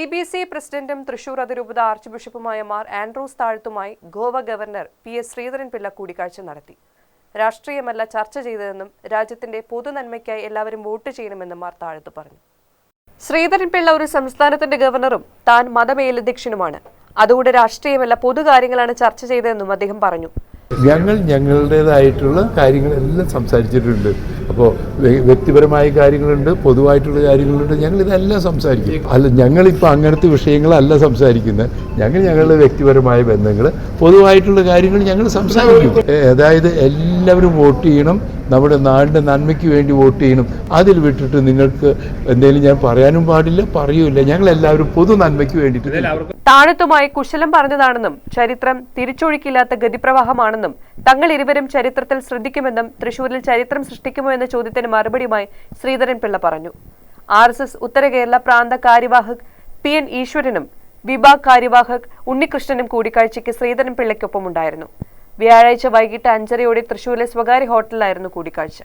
C B S E പ്രസിഡന്റും തൃശൂർ അതിരൂപത arch ബിഷപ്പുമായ മാർ ആൻഡ്രൂസ് താഴ്ത്തുമായി Goa governor P S Sreedharan Pillai കൂടിക്കാഴ്ച നടത്തി. രാഷ്ട്രീയമല്ല ചർച്ച ചെയ്തതെന്നും രാജ്യത്തിന്റെ പൊതുനന്മയ്ക്കായി എല്ലാവരും വോട്ട് ചെയ്യണമെന്നും മാർ താഴ്ത്തു പറഞ്ഞു. ശ്രീധരൻപിള്ള ഒരു സംസ്ഥാനത്തിന്റെ ഗവർണറും താൻ മതമേലധ്യക്ഷനുമാണ്. അതുകൊണ്ട് രാഷ്ട്രീയമല്ല പൊതുകാര്യങ്ങളാണ് ചർച്ച ചെയ്തതെന്നും അദ്ദേഹം പറഞ്ഞു. ഞങ്ങൾ ഞങ്ങളുടേതായിട്ടുള്ള കാര്യങ്ങളെല്ലാം സംസാരിച്ചിട്ടുണ്ട്. അപ്പോൾ വ്യക്തിപരമായ കാര്യങ്ങളുണ്ട് പൊതുവായിട്ടുള്ള കാര്യങ്ങളുണ്ട്. ഞങ്ങൾ ഇതെല്ലാം സംസാരിക്കും. അല്ല ഞങ്ങളിപ്പോൾ അങ്ങനത്തെ വിഷയങ്ങളല്ല സംസാരിക്കുന്നത് ഞങ്ങൾ ഞങ്ങളുടെ വ്യക്തിപരമായ ബന്ധങ്ങൾ പൊതുവായിട്ടുള്ള കാര്യങ്ങൾ ഞങ്ങൾ സംസാരിക്കും. അതായത് എല്ലാവരും വോട്ട് ചെയ്യണം നമ്മുടെ നാടിന്റെ നന്മയ്ക്ക് വേണ്ടി വോട്ട് ചെയ്യണം. അതിൽ വിട്ടിട്ട് നിങ്ങൾക്ക് എന്തെങ്കിലും ഞാൻ പറയാനും പാടില്ല പറയൂല ഞങ്ങൾ എല്ലാവരും പൊതു നന്മയ്ക്ക് വേണ്ടിയിട്ട് താഴത്തുമായി കുശലം പറഞ്ഞതാണെന്നും ചരിത്രം തിരിച്ചൊഴുക്കില്ലാത്ത ഗതിപ്രവാഹമാണെന്നും തങ്ങൾ ഇരുവരും ചരിത്രത്തിൽ ശ്രദ്ധിക്കുമെന്നും തൃശൂരിൽ ചരിത്രം സൃഷ്ടിക്കുമോ എന്ന ചോദ്യത്തിന് മറുപടിയുമായി ശ്രീധരൻ പിള്ള പറഞ്ഞു. ആർ എസ് എസ് ഉത്തര കേരള പ്രാന്ത കാര്യവാഹക് പി എൻ ഈശ്വരനും വിഭാഗ് കാര്യവാഹക് ഉണ്ണികൃഷ്ണനും കൂടിക്കാഴ്ചയ്ക്ക് ശ്രീധരൻപിള്ളയ്ക്കൊപ്പമുണ്ടായിരുന്നു വ്യാഴാഴ്ച വൈകിട്ട് അഞ്ചരയോടെ തൃശൂരിലെ സ്വകാര്യ ഹോട്ടലിലായിരുന്നു കൂടിക്കാഴ്ച.